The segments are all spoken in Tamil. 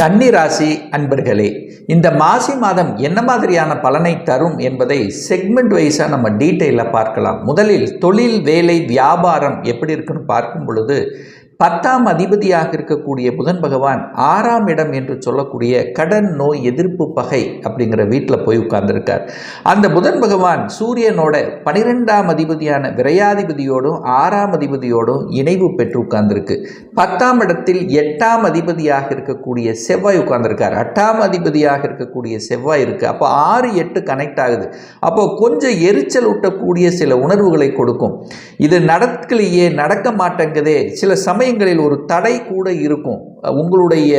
கன்னிராசி அன்பர்களே இந்த மாசி மாதம் என்ன மாதிரியான பலனை தரும் என்பதை செக்மெண்ட் வைஸாக நம்ம டீட்டெயிலாக பார்க்கலாம். முதலில் தொழில் வேலை வியாபாரம் எப்படி இருக்குன்னு பார்க்கும் பொழுது பத்தாம் அதிபதியாக இருக்கக்கூடிய புதன் பகவான் ஆறாம் இடம் என்று சொல்லக்கூடிய கடன் நோய் எதிர்ப்பு பகை அப்படிங்கிற வீட்டில் போய் உட்கார்ந்துருக்கார். அந்த புதன் பகவான் சூரியனோட பனிரெண்டாம் அதிபதியான விரையாதிபதியோடும் ஆறாம் அதிபதியோடும் இணைவு பெற்று உட்கார்ந்துருக்கு. பத்தாம் இடத்தில் எட்டாம் அதிபதியாக இருக்கக்கூடிய செவ்வாய் உட்கார்ந்துருக்கார். எட்டாம் அதிபதியாக இருக்கக்கூடிய செவ்வாய் இருக்குது அப்போ ஆறு எட்டு கனெக்ட் ஆகுது. அப்போ கொஞ்சம் எரிச்சல் ஊட்டக்கூடிய சில உணர்வுகளை கொடுக்கும். இது நடக்கலையே நடக்க மாட்டேங்குதே. சில சமயங்களில் ஒரு தடை கூட இருக்கும். உங்களுடைய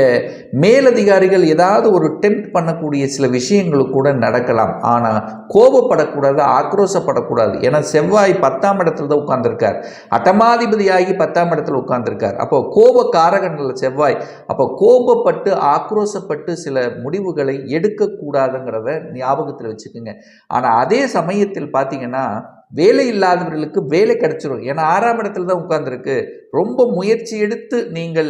மேலதிகாரிகள் ஏதாவது ஒரு டெம்ப்ட் பண்ணக்கூடிய சில விஷயங்கள் கூட நடக்கலாம். ஆனால் கோபப்படக்கூடாது ஆக்ரோஷப்படக்கூடாது. ஏன்னா செவ்வாய் பத்தாம் இடத்துல தான் உட்கார்ந்துருக்கார். அட்டமாதிபதியாகி பத்தாம் இடத்துல உட்கார்ந்துருக்கார். அப்போ கோப காரகங்கள் செவ்வாய். அப்போ கோபப்பட்டு ஆக்ரோஷப்பட்டு சில முடிவுகளை எடுக்கக்கூடாதுங்கிறத ஞாபகத்தில் வச்சுக்கோங்க. ஆனால் அதே சமயத்தில் பார்த்தீங்கன்னா வேலை இல்லாதவர்களுக்கு வேலை கிடைச்சிரும். ஏன்னா ஆறாம் இடத்துல தான் உட்காந்துருக்கு ரொம்ப முயற்சி எடுத்து நீங்கள்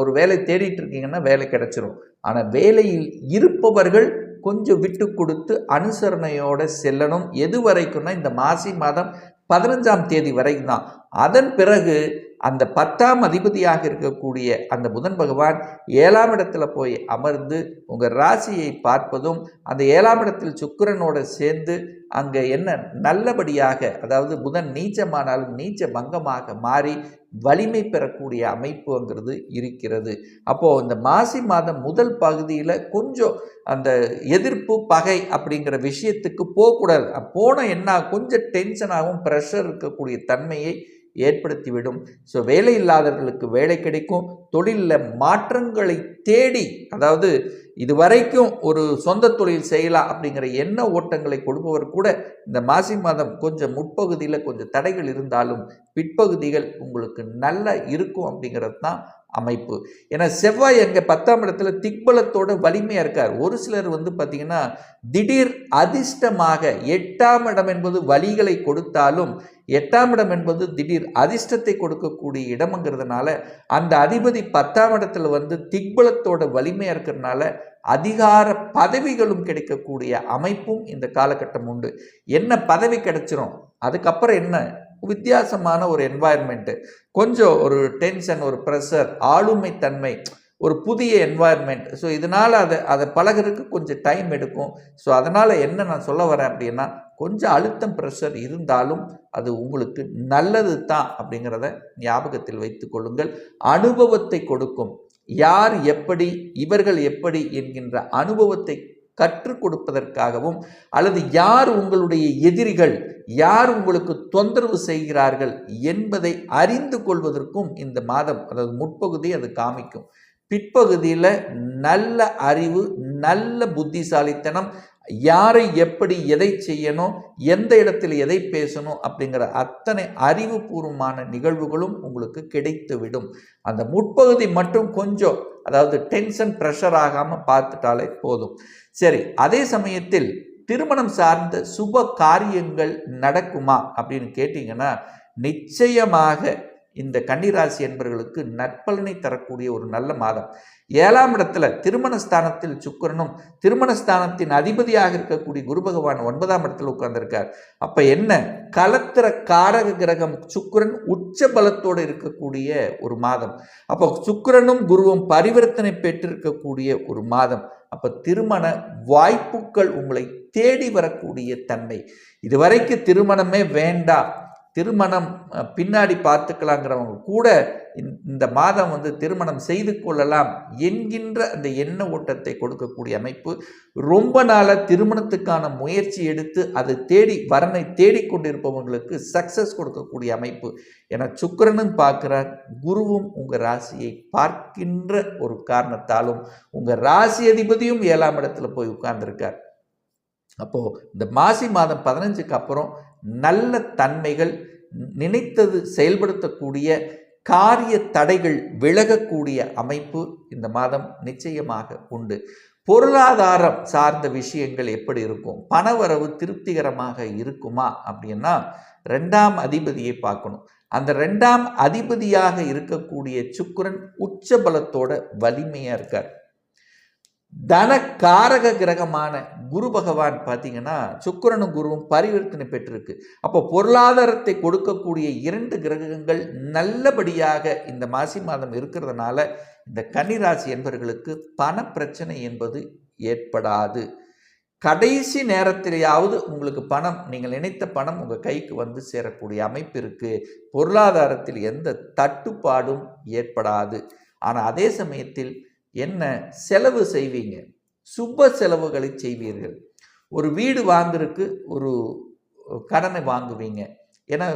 ஒரு வேலை தேடிட்டு இருக்கீங்கன்னா வேலை கிடைச்சிரும். ஆனால் வேலையில் இருப்பவர்கள் கொஞ்சம் விட்டு கொடுத்து அனுசரணையோடு செல்லணும். எது வரைக்கும்னா இந்த மாசி மாதம் பதினஞ்சாம் தேதி வரைக்கும் தான் அதன் பிறகு அந்த பத்தாம் அதிபதியாக இருக்கக்கூடிய அந்த புதன் பகவான் ஏழாம் இடத்துல போய் அமர்ந்து உங்கள் ராசியை பார்ப்பதும் அந்த ஏழாம் இடத்தில் சுக்கிரனோடு சேர்ந்து அங்கே என்ன நல்லபடியாக அதாவது புதன் நீச்சமானாலும் நீச்ச பங்கமாக மாறி வலிமை பெறக்கூடிய அமைப்புங்கிறது இருக்கிறது. அப்போது இந்த மாசி மாதம் முதல் பகுதியில் கொஞ்சம் அந்த எதிர்ப்பு பகை அப்படிங்கிற விஷயத்துக்கு போகக்கூடாது. போன என்ன கொஞ்சம் டென்ஷனாகவும் ப்ரெஷர் இருக்கக்கூடிய தன்மையை ஏற்படுத்திவிடும். ஸோ வேலை இல்லாதவர்களுக்கு வேலை கிடைக்கும். தொழிலில் மாற்றங்களை தேடி அதாவது இதுவரைக்கும் ஒரு சொந்த தொழில் செய்யலாம் அப்படிங்கிற எண்ண ஓட்டங்களை கொடுப்பவர் கூட இந்த மாசி மாதம் கொஞ்சம் முற்பகுதியில் கொஞ்சம் தடைகள் இருந்தாலும் பிற்பகுதிகள் உங்களுக்கு நல்லா இருக்கும் அப்படிங்கிறது தான் அமைப்பு. ஏன்னா செவ்வாய் எங்கள் பத்தாம் இடத்துல திக்பலத்தோட வலிமையாக இருக்கார். ஒரு சிலர் வந்து பார்த்திங்கன்னா திடீர் அதிர்ஷ்டமாக எட்டாம் இடம் என்பது வழிகளை கொடுத்தாலும் எட்டாம் இடம் என்பது திடீர் அதிர்ஷ்டத்தை கொடுக்கக்கூடிய இடம்ங்கிறதுனால அந்த அதிபதி பத்தாம் இடத்துல வந்து திக்பலத்தோட வலிமையாக இருக்கிறதுனால அதிகார பதவிகளும் கிடைக்கக்கூடிய அமைப்பும் இந்த காலகட்டம் உண்டு. என்ன பதவி கிடைச்சிரும்? அதுக்கப்புறம் என்ன? வித்தியாசமான ஒரு என்வாயர்மெண்ட்டு கொஞ்சம் ஒரு டென்ஷன் ஒரு ப்ரெஷர் ஆளுமை தன்மை ஒரு புதிய என்வாயர்மெண்ட் ஸோ இதனால் அதை அதை பழகிறதுக்கு கொஞ்சம் டைம் எடுக்கும். ஸோ அதனால் என்ன நான் சொல்ல வரேன் அப்படின்னா கொஞ்சம் அழுத்தம் ப்ரெஷர் இருந்தாலும் அது உங்களுக்கு நல்லது தான் அப்படிங்கிறத ஞாபகத்தில் வைத்து கொள்ளுங்கள். அனுபவத்தை கொடுக்கும். யார் எப்படி இவர்கள் எப்படி என்கின்ற அனுபவத்தை கற்றுக் கொடுப்பதற்காகவும் அல்லது யார் உங்களுடைய எதிரிகள் யார் உங்களுக்கு தொந்தரவு செய்கிறார்கள் என்பதை அறிந்து கொள்வதற்கும் இந்த மாதம் அதாவது முற்பகுதி அது காமிக்கும். பிற்பகுதியில் நல்ல அறிவு நல்ல புத்திசாலித்தனம் யாரை எப்படி எதை செய்யணும் எந்த இடத்தில் எதை பேசணும் அப்படிங்கிற அத்தனை அறிவுபூர்வமான நிகழ்வுகளும் உங்களுக்கு கிடைத்துவிடும். அந்த முற்பகுதி மட்டும் கொஞ்சம் அதாவது டென்ஷன் ப்ரெஷர் ஆகாமல் பார்த்துட்டாலே போதும். சரி அதே சமயத்தில் திருமணம் சார்ந்த சுப காரியங்கள் நடக்குமா அப்படின்னு கேட்டிங்கன்னா நிச்சயமாக இந்த கன்னிராசி என்பவர்களுக்கு நற்பலனை தரக்கூடிய ஒரு நல்ல மாதம். ஏழாம் இடத்துல திருமணஸ்தானத்தில் சுக்கிரனும் திருமணஸ்தானத்தின் அதிபதியாக இருக்கக்கூடிய குரு பகவான் ஒன்பதாம் இடத்துல உட்கார்ந்திருக்கார். அப்ப என்ன? கலத்திர காரக கிரகம் சுக்கிரன் உச்ச பலத்தோடு இருக்கக்கூடிய ஒரு மாதம். அப்போ சுக்கிரனும் குருவும் பரிவர்த்தனை பெற்றிருக்கக்கூடிய ஒரு மாதம். அப்ப திருமண வாய்ப்புகள் உங்களை தேடி வரக்கூடிய தன்மை. இதுவரைக்கும் திருமணமே வேண்டாம். திருமணம் பின்னாடி பார்த்துக்கலாங்கிறவங்க கூட இந்த- மாதம் வந்து திருமணம் செய்து கொள்ளலாம் என்கின்ற அந்த எண்ண ஓட்டத்தை கொடுக்கக்கூடிய அமைப்பு ரொம்ப நாளாக திருமணத்துக்கான முயற்சி எடுத்து அதை தேடி வரனை தேடிக்கொண்டிருப்பவங்களுக்கு சக்சஸ் கொடுக்கக்கூடிய அமைப்பு. என சுக்கரனும் பார்க்கிறார் குருவும் உங்கள் ராசியை பார்க்கின்ற ஒரு காரணத்தாலும் உங்கள் ராசி அதிபதியும் ஏழாம் இடத்துல போய் உட்கார்ந்துருக்கார். அப்போது இந்த மாசி மாதம் பதினஞ்சுக்கு அப்புறம் நல்ல தன்மைகள் நினைத்தது செயல்படுத்தக்கூடிய காரிய தடைகள் விலகக்கூடிய அமைப்பு இந்த மாதம் நிச்சயமாக உண்டு. பொருளாதாரம் சார்ந்த விஷயங்கள் எப்படி இருக்கும்? பணவரவு திருப்திகரமாக இருக்குமா? அப்படின்னா ரெண்டாம் அதிபதியை பார்க்கணும். அந்த ரெண்டாம் அதிபதியாக இருக்கக்கூடிய சுக்கிரன் உச்சபலத்தோட வலிமையாக இருக்கார். தன காரக கிரகமான குரு பகவான் பார்த்தீங்கன்னா சுக்கிரனும் குருவும் பரிவர்த்தனை பெற்றிருக்கு. அப்போ பொருளாதாரத்தை கொடுக்கக்கூடிய இரண்டு கிரகங்கள் நல்லபடியாக இந்த மாசி மாதம் இருக்கிறதுனால இந்த கன்னிராசி என்பவர்களுக்கு பண பிரச்சனை என்பது ஏற்படாது. கடைசி நேரத்திலேயாவது உங்களுக்கு பணம் நீங்கள் நினைத்த பணம் உங்கள் கைக்கு வந்து சேரக்கூடிய அமைப்பு இருக்குது பொருளாதாரத்தில் எந்த தட்டுப்பாடும் ஏற்படாது. ஆனால் அதே சமயத்தில் என்ன செலவு செய்வீங்க? சுப செலவுகளை செய்வீர்கள். ஒரு வீடு வாங்குறதுக்கு ஒரு கடனை வாங்குவீங்க. ஏன்னா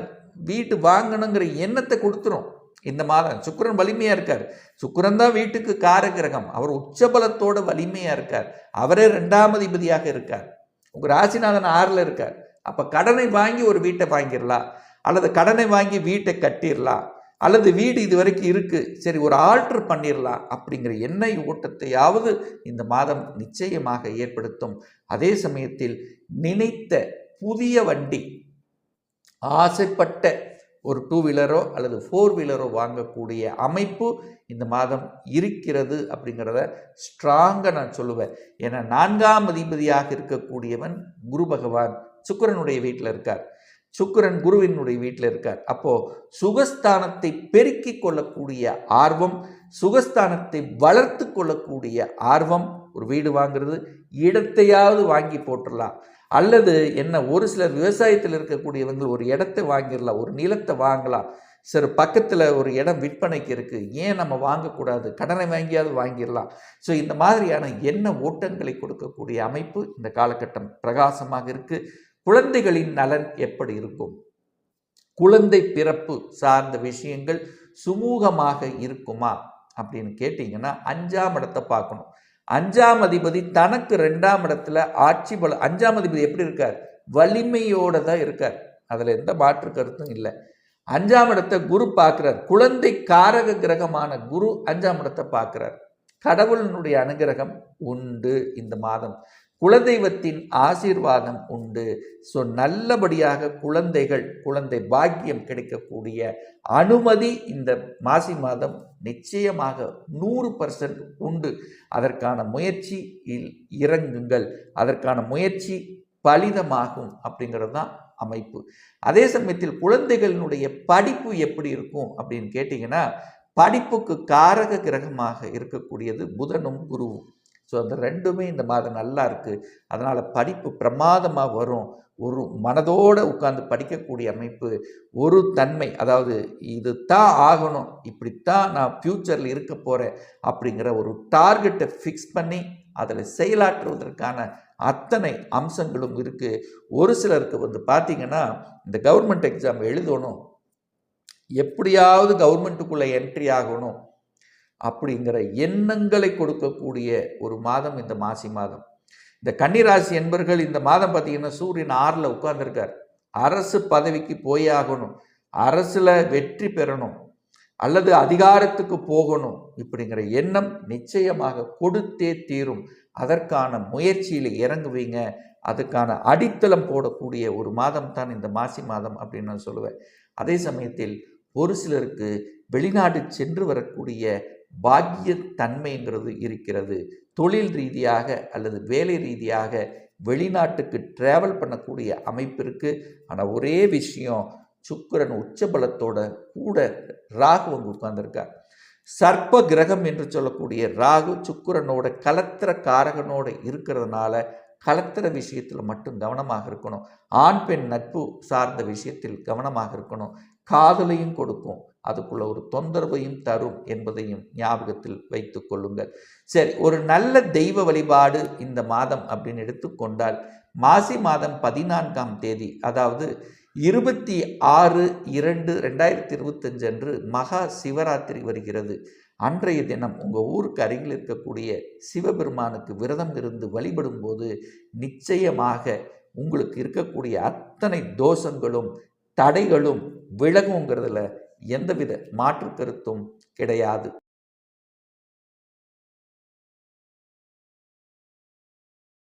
வீட்டு வாங்கணுங்கிற எண்ணத்தை கொடுத்துரும். இந்த மாதம் சுக்கிரன் வலிமையாக இருக்கார். சுக்கிரன் தான் வீட்டுக்கு கார கிரகம் அவர் உச்சபலத்தோட வலிமையாக இருக்கார். அவரே ரெண்டாம் அதிபதியாக இருக்கார். உங்கள் ராசிநாதன் ஆறில் இருக்கார். அப்போ கடனை வாங்கி ஒரு வீட்டை வாங்கிடலாம். அல்லது கடனை வாங்கி வீட்டை கட்டிடலாம். அல்லது வீடு இது வரைக்கும் இருக்குது சரி ஒரு ஆல்ட்ரு பண்ணிடலாம் அப்படிங்கிற எண்ணெய் ஓட்டத்தையாவது இந்த மாதம் நிச்சயமாக ஏற்படுத்தும். அதே சமயத்தில் நினைத்த புதிய வண்டி ஆசைப்பட்ட ஒரு டூ வீலரோ அல்லது ஃபோர் வீலரோ வாங்கக்கூடிய அமைப்பு இந்த மாதம் இருக்கிறது அப்படிங்கிறத ஸ்ட்ராங்காக நான் சொல்லுவேன். ஏன்னா நான்காம் அதிபதியாக இருக்கக்கூடியவன் குரு பகவான் சுக்கரனுடைய வீட்டில் இருக்கார். சுக்கிரன் குருவினுடைய வீட்டில் இருக்கார். அப்போ சுகஸ்தானத்தை பெருக்கிக் கொள்ளக்கூடிய ஆர்வம் சுகஸ்தானத்தை வளர்த்து கொள்ளக்கூடிய ஆர்வம் ஒரு வீடு வாங்குறது இடத்தையாவது வாங்கி போட்டுடலாம் அல்லது என்ன ஒரு சிலர் விவசாயத்தில் இருக்கக்கூடியவங்க ஒரு இடத்தை வாங்கிடலாம் ஒரு நிலத்தை வாங்கலாம். சரி பக்கத்தில் ஒரு இடம் விற்பனைக்கு இருக்குது ஏன் நம்ம வாங்கக்கூடாது? கடனை வாங்கியாவது வாங்கிடலாம். ஸோ இந்த மாதிரியான என்ன ஓட்டங்களை கொடுக்கக்கூடிய அமைப்பு இந்த காலகட்டம் பிரகாசமாக இருக்குது குழந்தைகளின் நலன் எப்படி இருக்கும்? குழந்தை பிறப்பு சார்ந்த விஷயங்கள் சுமூகமாக இருக்குமா? அப்படின்னு கேட்டிங்கன்னா அஞ்சாம் இடத்தை பார்க்கணும். அஞ்சாம் அதிபதி தனக்கு ரெண்டாம் இடத்துல ஆட்சி பல அஞ்சாம் அதிபதி எப்படி இருக்கார்? வலிமையோடு தான் இருக்கார். அதில் எந்த மாற்று கருத்தும் இல்லை. அஞ்சாம் இடத்தை குரு பார்க்குறார். குழந்தை காரக கிரகமான குரு அஞ்சாம் இடத்தை பார்க்குறார். கடவுளினுடைய அனுகிரகம் உண்டு இந்த மாதம். குலதெய்வத்தின் ஆசீர்வாதம் உண்டு. ஸோ நல்லபடியாக குழந்தைகள் குழந்தை பாக்கியம் கிடைக்கக்கூடிய அனுமதி இந்த மாசி மாதம் நிச்சயமாக நூறு பர்சன்ட் உண்டு. அதற்கான முயற்சியில் இறங்குங்கள். அதற்கான முயற்சி பலிதமாகும் அப்படிங்கிறது தான் அமைப்பு. அதே சமயத்தில் குழந்தைகளினுடைய படிப்பு எப்படி இருக்கும் அப்படின்னு கேட்டிங்கன்னா படிப்புக்கு காரக கிரகமாக இருக்கக்கூடியது புதனும் குருவும். ஸோ அந்த ரெண்டுமே இந்த மாதம் நல்லா இருக்குது அதனால் படிப்பு பிரமாதமாக வரும். ஒரு மனதோடு உட்காந்து படிக்கக்கூடிய அமைப்பு ஒரு தன்மை அதாவது இது தான் ஆகணும் இப்படித்தான் நான் ஃப்யூச்சரில் இருக்க போகிறேன் அப்படிங்கிற ஒரு டார்கெட்டை ஃபிக்ஸ் பண்ணி அதில் செயலாற்றுவதற்கான அத்தனை அம்சங்களும் இருக்குது ஒரு சிலருக்கு வந்து பார்த்திங்கன்னா இந்த கவர்மெண்ட் எக்ஸாம் எழுதணும். எப்படியாவது கவர்மெண்ட்டுக்குள்ளே என்ட்ரி ஆகணும். அப்படிங்கிற எண்ணங்களை கொடுக்கக்கூடிய ஒரு மாதம் இந்த மாசி மாதம். இந்த கன்னிராசி என்பர்கள் இந்த மாதம் பார்த்தீங்கன்னா சூரியன் ஆறில் உட்கார்ந்துருக்கார். அரசு பதவிக்கு போய் ஆகணும். அரசில் வெற்றி பெறணும். அல்லது அதிகாரத்துக்கு போகணும் இப்படிங்கிற எண்ணம் நிச்சயமாக கொடுத்தே தீரும். அதற்கான முயற்சியில் இறங்குவீங்க. அதுக்கான அடித்தளம் போடக்கூடிய ஒரு மாதம் தான் இந்த மாசி மாதம் அப்படின்னு நான் சொல்லுவேன். அதே சமயத்தில் ஒரு சிலருக்கு வெளிநாடு சென்று வரக்கூடிய பாக்கியத்தன்மைங்கிறது இருக்கிறது. தொழில் ரீதியாக அல்லது வேலை ரீதியாக வெளிநாட்டுக்கு ட்ராவல் பண்ணக்கூடிய அமைப்பு இருக்குது ஆனால் ஒரே விஷயம் சுக்கரன் உச்சபலத்தோட கூட ராகு வந்து உட்கார்ந்துருக்கார். சர்ப்ப கிரகம் என்று சொல்லக்கூடிய ராகு சுக்கரனோட கலத்திர காரகனோட இருக்கிறதுனால கலத்திர விஷயத்தில் மட்டும் கவனமாக இருக்கணும். ஆண் பெண் நட்பு சார்ந்த விஷயத்தில் கவனமாக இருக்கணும். காதலையும் கொடுக்கும். அதுக்குள்ள ஒரு தொந்தரவையும் தரும் என்பதையும் ஞாபகத்தில் வைத்து கொள்ளுங்கள். சரி ஒரு நல்ல தெய்வ வழிபாடு இந்த மாதம் அப்படின்னு எடுத்துக்கொண்டால் மாசி மாதம் பதினான்காம் தேதி அதாவது இருபத்தி ஆறு இரண்டு ரெண்டாயிரத்தி இருபத்தஞ்சு அன்று மகா சிவராத்திரி வருகிறது. அன்றைய தினம் உங்கள் ஊருக்கு அருகில் இருக்கக்கூடிய சிவபெருமானுக்கு விரதம் இருந்து வழிபடும் போது நிச்சயமாக உங்களுக்கு இருக்கக்கூடிய அத்தனை தோஷங்களும் தடைகளும் விலகுங்கிறதுல எந்தவித மாற்று கருத்தும் கிடையாது.